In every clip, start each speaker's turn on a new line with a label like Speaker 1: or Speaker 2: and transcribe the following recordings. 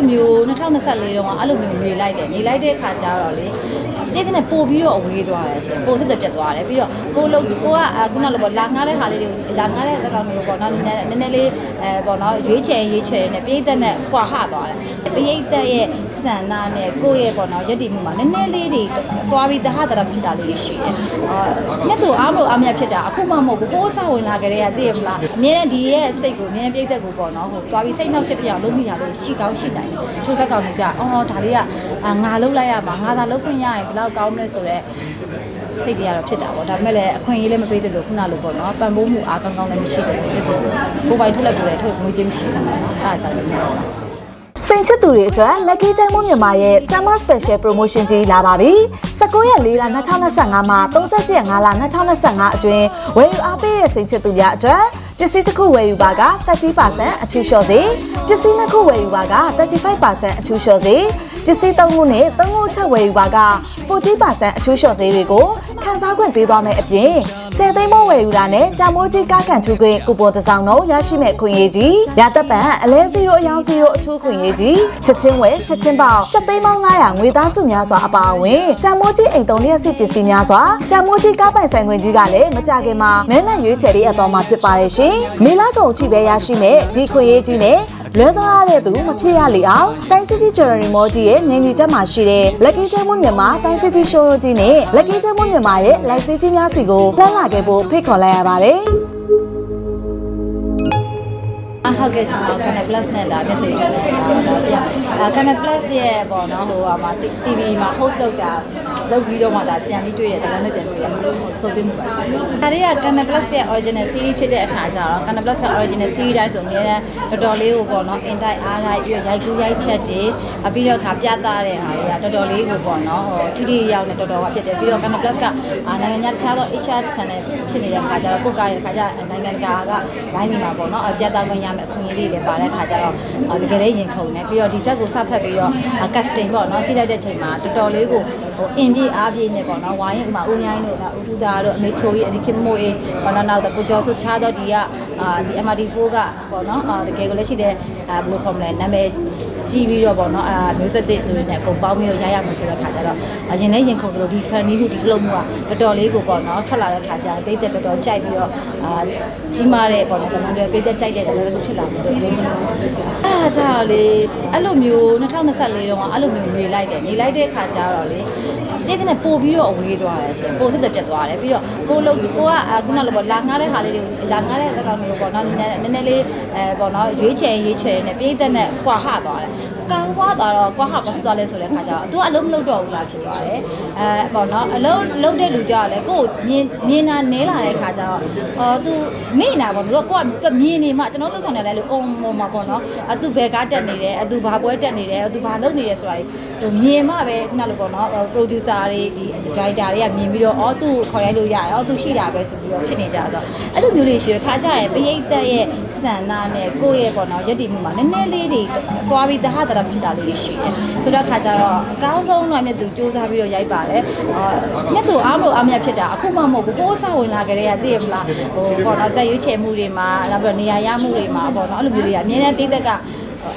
Speaker 1: လိုမျိုး2024တုန်းကအဲ့လိုမျိုးနေလိုက်တယ်နေလိုက်တဲ့ခါကျတော့လေ နေ့တဲ့ပို့ပြီးတော့အဝေးသွားတယ်ရှင်ပို့စစ်တဲ့ပြတ်သွားတယ်ပြီးတော့ကိုလုံးကိုကခုနလိုပေါ့လာငားတဲ့ဟာလေးတွေလာငားတဲ့စကားမျိုးပေါ့နော်နည်းနည်းနည်းနည်းလေးအဲပေါ့နော်ရွေးချယ်ရွေးချယ်နဲ့ပြိသက်နဲ့ကွာဟသွားတယ်ပြိသက်ရဲ့ဆန္ဒနဲ့ကိုယ့်ရဲ့ပေါ့နော်ယက်တီမှုမှာနည်းနည်းလေးတွေသွားပြီးတဟတရဖြစ်တာလေးရှိတယ်အာမြတ်သူအားမလို့အားမြတ်ဖြစ်တာအခုမှမဟုတ်ဘူးဟိုးစဝင်လာကြတဲ့ကသိရမလားအမြဲတမ်းဒီရဲ့စိတ်ကိုအမြဲပြိသက်ကိုပေါ့နော်ဟိုသွားပြီးစိတ်နှောက်ရှက်ပြအောင်လုပ်မိတာလေးရှိကောင်းရှိနိုင်တယ်သူစက်ကောင်ကြီးကအော်ဒါလေးက အာငါလုပ်လိုက်ရမှာငါသာလုပ်ခွင့်ရရင်ဘယ်လောက်ကောင်းမလဲဆိုတော့စိတ်တွေကတော့ဖြစ်တာပေါ့ဒါပေမဲ့လည်းအခွင့်အရေးလည်းမပေးသလိုခုနလိုပေါ့နော်ပံ့ပိုးမှုအားကောင်းကောင်းလည်းမရှိတယ်ဖြစ်တယ်ကိုယ်ပိုင်ထုတ်လိုက်ကိုယ်လည်းထုတ်ငွေချင်းမရှိဘူးအဲ့ဒါကြောင့်လည်း
Speaker 2: စိန်ချစ်သူတွေအတွက် Lucky ကျိုင်းမွန်မြန်မာရဲ့ Summer Special Promotion ကြီးလာပါပြီ။19ရက်4လ2025မှာ30ရက်5လ2025အတွင်းဝယ်ယူအားပေးတဲ့စိန်ချစ်သူများအတွက်ပစ္စည်းတစ်ခုဝယ်ယူပါက30%အထူးလျှော့စေပစ္စည်းနှစ်ခုဝယ်ယူပါက35%အထူးလျှော့စေ ပစ္စည်းသုံးခုနဲ့သုံးခုချက်ဝယ်ယူပါက40%အထူးလျှော့စေတွေကိုခန်းစားခွင့်ပေးသွားမယ်အပြင်10သိန်းမိုးဝယ်ယူတာနဲ့တာမိုးကြီးကားကန်ထူခွင့်ကူပွန်တစ်စောင်းတော့ရရှိမဲ့ခွင့်ရေးကြီးရသက်ပံအလဲစီရိုအယောင်စီရိုအထူးခွင့်ရေးကြီးချက်ချင်းဝယ်ချက်ချင်းပေါက်ချက်သိန်းပေါင်း900ငွေသားစုများစွာအပါအဝင်တာမိုးကြီးအိမ်သုံးလျက်စစ်ပစ္စည်းများစွာတာမိုးကြီးကားပိုင်ဆိုင်ခွင့်ကြီးကလည်းမကြခင်မှာမဲနဲ့ရွေးချယ်ရေးအတော်မှာဖြစ်ပါတယ်ရှင်မေလာကုံချိပဲရရှိမဲ့ဒီခွင့်ရေးကြီးနဲ့ လွဲသွားတဲ့သူမဖြစ်ရလေအောင်တိုင်းစီတီဂျယ်ရီမောကြီးရဲ့မြင်ကြီးချက်မှာရှိတဲ့ Lucky ကျဲမွန်မြန်မာတိုင်းစီတီရှိုးရိုကြီးနဲ့ Lucky ကျဲမွန်မြန်မာရဲ့လိုက်စီကြီးများစီကိုလှမ်းလာခဲ့ဖို့ဖိတ်ခေါ်လိုက်ရပါတယ်
Speaker 1: အဟုတ်ကဲ့ကျွန်တော် Canal Plus နဲ့လာမြတ်တွေ့ရတယ်။ဒါပြ။အာ Canal Plus ရဲ့ပေါ့နော်ဟိုဟာမှာ TV မှာ host လုပ်တာလုပ်ပြီးတော့မှဒါပြန်ပြီးတွေ့ရတယ်ဒါနဲ့ပြန်တွေ့ရတယ်ဆိုပြီးမှုပါ။ဒါတွေက Canal Plus ရဲ့ original series ဖြစ်တဲ့အခါကျတော့ Canal Plus က original series တိုင်းဆိုအများနဲ့တော်တော်လေးကိုပေါ့နော် in type အားလိုက်ပြီးတော့ရိုက်ကူးရိုက်ချက်တွေအပြီးတော့ခါပြသတဲ့ဟာတွေကတော်တော်လေးကိုပေါ့နော်ဟိုထိထိရောက်နေတော်တော်ကဖြစ်တယ်ပြီးတော့ Canal Plus ကအာနိုင်ငံခြားတခြားသော Asia channel ဖြစ်နေတဲ့အခါကျတော့ကိုယ်ကားရဲ့အခါကျနိုင်ငံတကာက line တွေမှာပေါ့နော်အပြတ်သားခွင့်ရမယ်အခွင့်အရေးတွေလည်းပါတဲ့အခါကျတော့တကယ်လေးရင်ခုန်နေပြီးတော့ဒီဇက်ကိုစဖတ်ပြီးတော့ casting ပေါ့နော်ကြည့်လိုက်တဲ့ချိန်မှာတော်တော်လေးကိုဟိုအင်ပြေအားပြေနေပေါ့နော်ဝိုင်းဥမာဦးညိုင်းတို့ကဦးထူးသားတို့အမေချိုကြီးအဒီခင်မိုးအေးပေါ့နော်နောက်တော့ကိုကျော်စုချားတော့ဒီကအာဒီ MRD4 ကပေါ့နော်အာတကယ်ကိုလည်းရှိတဲ့အာဘယ်လိုခေါ်မလဲနာမည် ကြည့်ပြီးတော့ပေါ့နော်အာမျိုးဆက်တဲ့သူတွေနဲ့အကုန်ပေါင်းပြီးတော့ရရမှာဆိုတဲ့ခါကျတော့ရင်လည်းရင်ခုန်လို့ဒီဖန်နီးမှုဒီခလုံးမှုကတော်တော်လေးကိုပေါ့နော်ထွက်လာတဲ့ခါကျတိတ်တက်တော်တော်ကြိုက်ပြီးတော့အာကြီးမားတဲ့ပေါ့နော်ကျွန်တော်တို့ပိတ်သက်ကြိုက်တဲ့ကျွန်တော်တို့ဖြစ်လာလို့ပြောချင်ပါတယ်အဲ့ဒါကြောင့်လေအဲ့လိုမျိုး2024တုန်းကအဲ့လိုမျိုးနေလိုက်တယ်နေလိုက်တဲ့ခါကျတော့လေ နေ့တဲ့ပို့ပြီးတော့အဝေးသွားတယ်ရှင်ပို့စစ်တဲ့ပြတ်သွားတယ်ပြီးတော့ကိုလုံးကိုကခုနလိုပေါ့လာငားတဲ့ဟာလေးတွေလာငားတဲ့စကားမျိုးပေါ့နော်နည်းနည်းနည်းနည်းလေးအဲပေါ့နော်ရွေးချယ်ရွေးချယ်နဲ့ပြိသက်နဲ့ကွာဟသွားတယ် ကောင်းသွားတော့ကွာဟဘာဖြစ်သွားလဲဆိုတဲ့ခါကျတော့ तू အလုံးမလုပ်တော့ဘူးလားဖြစ်သွားတယ်အဲပေါ့နော်အလုံးလုံးတဲ့လူကြတော့လေကိုမြင်မြင်တာနဲလာတဲ့ခါကျတော့အော် तू မိနေတာပေါ့တို့ကကိုကမြင်နေမှကျွန်တော်သက်ဆောင်နေလဲလို့အုံပေါ်မှာပေါ့နော်အ तू ဘယ်ကားတက်နေတယ်အ तू ဘာပွဲတက်နေတယ်အ तू ဘာလုပ်နေတယ်ဆိုတာဟိုမြင်မှပဲခုနလိုပေါ့နော် producer တွေဒီ writer တွေကမြင်ပြီးတော့အော် तू ခေါ်ရိုက်လို့ရတယ်အော် तू ရှိတာပဲဆိုပြီးတော့ဖြစ်နေကြဆိုအဲ့လိုမျိုးလေးရှိရခါကြရင်ပရိသတ်ရဲ့ ဆန္ဒနဲ့ကိုယ့်ရဲ့ပေါ့နော်ယက်တီမှုမှာနည်းနည်းလေးတွေသွားပြီးတဟတရဖြစ်တာလေးရှိတယ်ဆိုတော့ခါကြတော့အကောင်းဆုံးတော့မြတ်သူစူးစမ်းပြီးတော့ရိုက်ပါတယ်အာမြတ်သူအားမလို့အားမြတ်ဖြစ်တာအခုမှမဟုတ်ဘူးဟိုးစဝင်လာကြတဲ့ကသိရမလားဟိုပေါ့နော်ဇက်ရွေးချယ်မှုတွေမှာနောက်ပြီးတော့နေရာရမှုတွေမှာပေါ့နော်အဲ့လိုမျိုးတွေကအများနဲ့ပိသက်က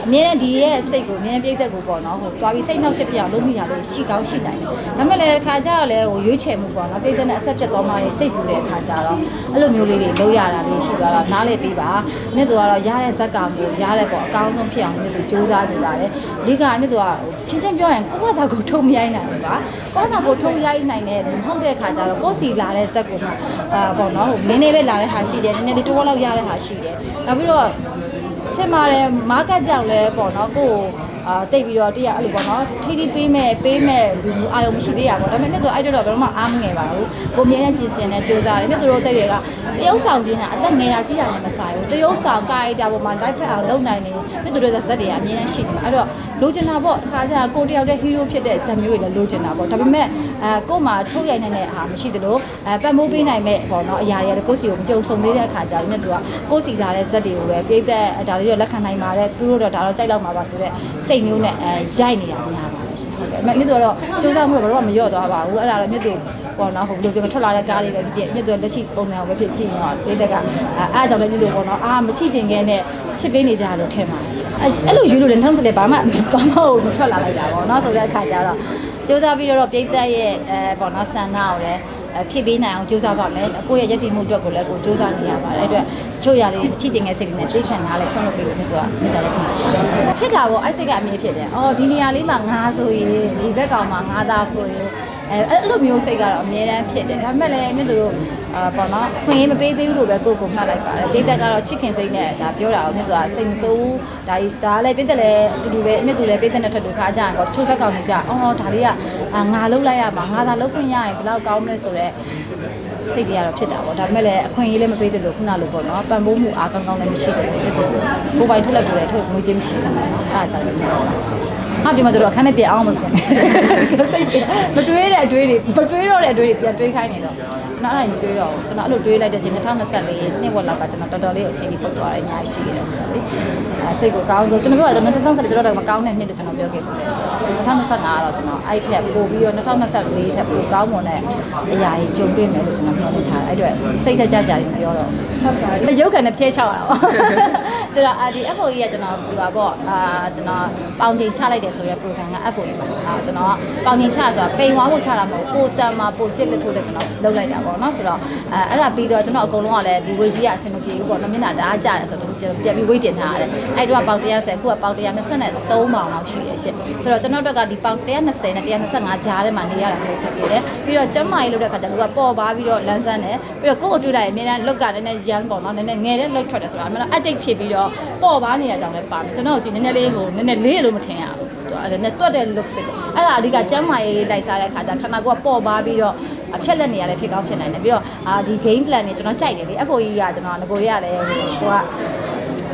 Speaker 1: အမြဲတမ်းဒီရဲ့စိတ်ကိုအမြဲပြည့်သက်ကိုပေါ့နော်ဟိုတွားပြီးစိတ်နှောက်ရှက်ပြအောင်လုပ်မိတာလေးရှိကောင်းရှိနိုင်တယ်။ဒါပေမဲ့လည်းခါကြတော့လည်းဟိုရွေးချယ်မှုပေါ့နော်ပြည့်သက်နဲ့အဆက်ဖြစ်သွားမှလည်းစိတ်ပူတဲ့အခါကြတော့အဲ့လိုမျိုးလေးတွေလုပ်ရတာလေးရှိသွားတော့နားလည်ပေးပါ။မြတ်သူကတော့ရတဲ့ဇက်ကမျိုးရတဲ့ပေါ့အကောင်းဆုံးဖြစ်အောင်မြတ်သူစူးစမ်းနေပါတယ်။အဓိကမြတ်သူကရှင်းရှင်းပြောရင်ကိုယ့်ဘာသာကိုထုတ်မရိုက်နိုင်ဘူးပါ။ကိုယ့်ဘာသာကိုထုတ်ရိုက်နိုင်တဲ့မဟုတ်တဲ့အခါကြတော့ကိုယ့်စီလာတဲ့ဇက်ကိုမှအာပေါ့နော်ဟိုနည်းနည်းလေးလာတဲ့ဟာရှိတယ်နည်းနည်းလေးတိုးလောက်ရတဲ့ဟာရှိတယ်။နောက်ပြီးတော့ ထင်ပါတယ်မားကတ်ကြောင့်လဲပေါ့နော်ကိုယ် အာတိတ်ပြီးတော့တရအဲ့လိုပေါ့နော်ထီထီပေးမဲ့ပေးမဲ့လူမျိုးအာရုံမရှိသေးရပါတော့ဒါပေမဲ့မြတ်တို့အဲ့တော့ဘယ်တော့မှအားမငယ်ပါဘူးကိုမြဲတဲ့ပြင်ဆင်နဲ့စူးစမ်းတယ်မြတ်တို့တဲ့တွေကတရုပ်ဆောင်ခြင်းကအသက်ငယ်တာကြီးတာနဲ့မဆိုင်ဘူးတရုပ်ဆောင်ကာရီတာပေါ်မှာ live ဖက်အောင်လုပ်နိုင်နေမြတ်တို့တဲ့ဇက်တွေကအမြဲတမ်းရှိနေမှာအဲ့တော့လိုချင်တာပေါ့အခါကျကိုတယောက်တည်း hero ဖြစ်တဲ့ဇက်မျိုးတွေလည်းလိုချင်တာပေါ့ဒါပေမဲ့အဲကို့မှာထုတ်ရိုက်နေတဲ့အားမရှိသလိုအဲပတ်မိုးပေးနိုင်မဲ့ပေါ့နော်အရာတွေကကိုယ့်စီကိုမကြုံဆုံသေးတဲ့အခါကျတော့မြတ်တို့ကကိုယ့်စီလာတဲ့ဇက်တွေကိုပဲပြိသက်ဒါတွေတော့လက်ခံနိုင်ပါတယ်သူတို့တော့ဒါတော့ကြိုက်တော့မှာပါဆိုတော့စိတ်မျိုးနဲ့အဲရိုက်နေတာများပါတယ်ရှင်ဟုတ်ကဲ့အမေမြတ်တို့ကတော့စူးစမ်းမှုတော့ဘာမှမလျော့သွားပါဘူးအဲ့ဒါတော့မြတ်တို့ပေါ့နော်ဟိုဘယ်လိုပြောမထွက်လာတဲ့ကားတွေပဲဖြစ်ဖြစ်မြစ်တို့လက်ရှိပုံစံကိုပဲဖြစ်ကြည့်ရင်တော့ပြည်သက်ကအားကြောင့်လည်းဒီလိုပေါ့နော်အာမချိတင်ခဲနဲ့ချစ်ပေးနေကြလို့ထင်ပါတယ်အဲ့လိုယူလို့လည်းနောက်တစ်လေဘာမှဘာမှမထွက်လာလိုက်တာပေါ့နော်ဆိုတဲ့အခါကျတော့စူးစမ်းပြီးတော့ပြည်သက်ရဲ့အဲပေါ့နော်ဆန္ဒကိုလည်း ဖြစ်ပေးနိုင်အောင်ကြိုးစားပါမယ်။ကိုယ့်ရဲ့ရည်တည်မှုအတွက်ကိုလည်းကိုကြိုးစားနေရပါတယ်။အဲ့အတွက်ချို့ရလေးချိတင်ငယ်စိတ်နဲ့သိခံထားလဲခွင့်လို့ပေးလို့မြတ်တော့မြတ်တယ်ခင်ဗျာဖြစ်တာပေါ့အဲ့စိတ်ကအမြင်ဖြစ်တယ်အော်ဒီနေရာလေးမှာငါဆိုရင်ဒီဇက်ကောင်မှာငါသားဆိုရင်အဲအဲ့လိုမျိုးစိတ်ကတော့အများတန်းဖြစ်တယ်ဒါပေမဲ့လည်းမြတ်တို့အာပေါ့နော်ခွင့်ရမပေးသေးဘူးလို့ပဲကိုယ်ကိုမှတ်လိုက်ပါတယ်ပိသက်ကတော့ချစ်ခင်စိတ်နဲ့ဒါပြောတာကိုမြတ်တို့ကစိတ်မဆိုးဘူးဒါကြီးဒါလည်းပိသက်လည်းအတူတူပဲမြတ်တို့လည်းပိသက်နဲ့ထပ်တူခါကြရင်ပေါ့ချိုးဇက်ကောင်တွေကြအော်ဒါလေးက ငါလှုပ်လိုက်ရမှာငါသာလှုပ်ခွင့်ရရင်ဘယ်လောက်ကောင်းမလဲဆိုတော့စိတ်တွေကတော့ဖြစ်တာပေါ့ဒါပေမဲ့လည်းအခွင့်အရေးလည်းမပေးသလိုခုနလိုပေါ့နော်ပံ့ပိုးမှုအားကောင်းကောင်းလည်းမရှိတယ်ဖြစ်တယ်ကိုယ်ပိုင်ထုတ်လိုက်ကိုယ်လည်းထုတ်ငွေချင်းမရှိဘူးအဲ့ဒါကြောင့် လည်းဟာဒီမှာကျတော့အခန်းနဲ့ပြန်အောင်မဆိုနေစိတ်မတွေးတဲ့အတွေးတွေမတွေးတော့တဲ့အတွေးတွေပြန်တွေးခိုင်းနေတော့နောက်အဲ့ဒါမတွေးတော့ဘူးကျွန်တော်အဲ့လိုတွေးလိုက်တဲ့ချိန်2024နှစ်ဝက်လောက်ကကျွန်တော်တော်တော်လေးအချိန်ကြီးပုတ်သွားတယ်အများကြီးရှိခဲ့တယ်ဆိုတော့လေအဲစိတ်ကိုကောင်းဆိုကျွန်တော်ပြောတာကျွန်တော်2024ကျွန်တော်တော့မကောင်းတဲ့နှစ်လို့ကျွန်တော်ပြောခဲ့ပါတယ်ဆိုတော့2025ကတော့ကျွန်တော်အဲ့ထက်ပို့ပြီးတော့2024ထက်ပိုကောင်းမွန်တဲ့အရာကြီးကြုံတွေ့မယ်လို့ကျွန်တော်ပြောနေထားတယ်အဲ့အတွက်စိတ်ထကြကြရင်ပြောတော့ဟုတ်ပါတယ်ရုပ်ခံနဲ့ဖြဲချောက်ရတာပေါ့ ဆိုတော့အာဒီ FOE ကကျွန်တော်ပြပါပေါ့အာကျွန်တော်ပေါင်ချိန်ချလိုက်တယ်ဆိုတဲ့ program က FOE ပါအာကျွန်တော်ပေါင်ချိန်ချဆိုတာပိန်ဝါဖို့ချတာမဟုတ်ကိုတန်မှာပိုချစ်လက်ထိုးတဲ့ကျွန်တော်လုပ်လိုက်တာပေါ့နော်ဆိုတော့အဲအဲ့ဒါပြီးတော့ကျွန်တော်အကုန်လုံးကလည်းဒီ weight ကြီးကအဆင်မပြေဘူးပေါ့နော်မျက်နှာတအားကျတယ်ဆိုတော့ကျွန်တော်ပြန်ပြီး weight တင်ထားရတယ်အဲ့တော့ပေါင်130ခုကပေါင်123ပေါင်လောက်ရှိရရှင့်ဆိုတော့ကျွန်တော်တို့ကဒီပေါင်120နဲ့125ကြားထဲမှာနေရတာမျိုးဆက်ပြတယ်ပြီးတော့ကျမ်းမာရေးလုပ်တဲ့ခါကျတော့ကပေါ်ပါပြီးတော့လန်းဆန်းတယ်ပြီးတော့ကိုယ့်ကိုတွေ့လိုက်ရင်အများနဲ့လောက်ကနည်းနည်းရမ်းပေါ့နော်နည်းနည်းငယ်တဲ့လောက်ထွက်တယ်ဆိုတာအမှန်တော့ addict ဖြစ်ပြီးတော့ပေါ်ပါနေရကြောင်လည်းပါမယ်ကျွန်တော်ကြည့်နည်းနည်းလေးကိုနည်းနည်းလေးလို့မထင်ရဘူးသူအဲ့ဒါနဲ့တွတ်တဲ့ look ဖြစ်တယ်အဲ့ဒါအဓိကကျမ်းမာရေးလိုက်စားတဲ့ခါကျခန္ဓာကိုယ်ကပေါ်ပါပြီးတော့အဖြက်လက်နေရလဲဖြစ်ကောင်းဖြစ်နိုင်တယ်ပြီးတော့အာဒီ game plan တွေကျွန်တော်ကြိုက်တယ်လေ FOE ကကျွန်တော်ငကိုတွေကလည်းဟိုက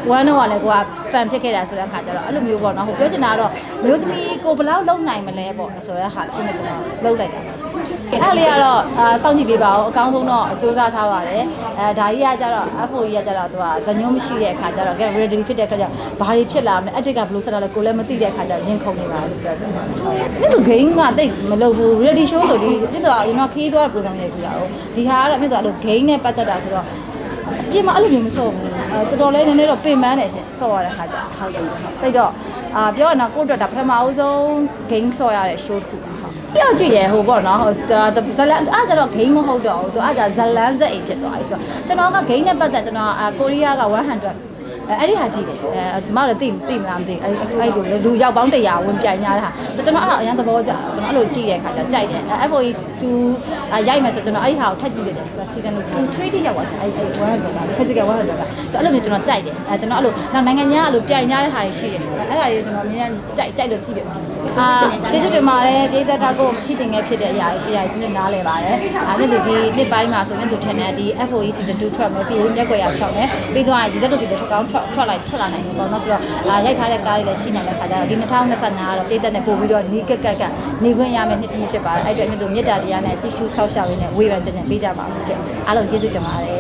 Speaker 1: ဝမ်းတော့ကလည်းကိုက fan ဖြစ်ခဲ့တာဆိုတဲ့အခါကျတော့အဲ့လိုမျိုးပေါ့နော်ဟိုပြောချင်တာကတော့မျိုးသမီးကိုဘယ်လောက်လုံနိုင်မလဲပေါ့ဆိုတဲ့ဟာကိုကျွန်တော်လုံလိုက်တာ ပါရှင်အဲ့လေးကတော့အာစောင့်ကြည့်ပေးပါဦးအကောင်းဆုံးတော့စူးစမ်းထားပါတယ်အဲဒါကြီးကကျတော့ FOE ကကျတော့သူကဇညုံမရှိတဲ့အခါကျတော့ get ready ဖြစ်တဲ့အခါကျဘာတွေဖြစ်လာမလဲ edit ကဘယ်လိုဆက်လာလဲကိုလည်းမသိတဲ့အခါကျရင်ခုန်နေပါလို့ပြောချင်တယ်အဲ့လို game ကတိတ်မလုပ်ဘူး ready show ဆိုဒီပြတော့ကျွန်တော်ခီးသွားတဲ့ program လေးပြတာဟုတ်ဒီဟာကတော့မြတ်တော့အဲ့လို game နဲ့ပတ်သက်တာဆိုတော့အပြင်မှာအဲ့လိုမျိုးမစော့ဘူးအဲတော်တော်လေးနည်းနည်းတော့ပင်ပန်းတယ်ရှင်စော့ရတဲ့ခါကျဟုတ်တယ်တိတ်တော့အာပြောရအောင်ကိုယ့်အတွက်ဒါပထမအဆုံး game စော့ရတဲ့ show တစ်ခုပါဟုတ် ပြောကြည့်ရဟိုပေါ့နော်ဟိုဇလန်အားကြတော့ game မဟုတ်တော့ဘူးသူအားကြဇလန်ဇက်အိမ်ဖြစ်သွားပြီဆိုတော့ကျွန်တော်က game နဲ့ပတ်သက်ကျွန်တော်ကိုရီးယားက100အဲအဲ့ဒီဟာကြည့်တယ်အဲဒီမှာလည်းသိသိမလားမသိအဲ့အဲ့လိုလူရောက်ပေါင်း100ဝင်ပြိုင်ကြတာဆိုတော့ကျွန်တော်အဲ့အရန်သဘောကျကျွန်တော်အဲ့လိုကြည့်တဲ့အခါကျကြိုက်တယ်အဲ FOE 2ရိုက်မယ်ဆိုကျွန်တော်အဲ့ဒီဟာကိုထပ်ကြည့်ပြတယ် season 2 3တိရောက်သွားတယ်အဲ့အဲ့100က physical 100ကဆိုအဲ့လိုမျိုးကျွန်တော်ကြိုက်တယ်အဲကျွန်တော်အဲ့လိုနောက်နိုင်ငံခြားအဲ့လိုပြိုင်ကြတဲ့ဟာတွေရှိတယ်အဲ့ဒါတွေကျွန်တော်အမြဲတမ်းကြိုက်ကြိုက်လို့ကြည့်ပြပါတယ် အာကျေးဇူးတင်ပါတယ်ပြည်သက်ကကိုချစ်တင်ငယ်ဖြစ်တဲ့အရာတွေရှိရတယ်ဒီနေ့နားလဲပါတယ်ဒါနဲ့ဆိုဒီနှစ်ပိုင်းမှာဆိုရင်သူထင်တယ်ဒီ FOE season 2ထွက်မယ်ပြီးရင်မျက်ွယ်ရထွက်မယ်ပြီးတော့ရေစက်တို့ဒီလိုထွက်ကောင်းထွက်ထွက်လိုက်ထွက်လာနိုင်တယ်ပေါ့နော်ဆိုတော့အာရိုက်ထားတဲ့ကားတွေလည်းရှိနိုင်တဲ့ခါကျတော့ဒီ2025ကတော့ပြည်သက်နဲ့ပို့ပြီးတော့နီးကက်ကက်ကနေခွင့်ရမယ်နှစ်နှစ်ဖြစ်ပါတယ်အဲ့အတွက်မြတ်တို့မေတ္တာတရားနဲ့ကြည့်ရှုဆောက်ရှောက်ရင်းနဲ့ဝေဖန်ခြင်းနဲ့ပေးကြပါဦးရှင်အားလုံးကျေးဇူးတင်ပါတယ်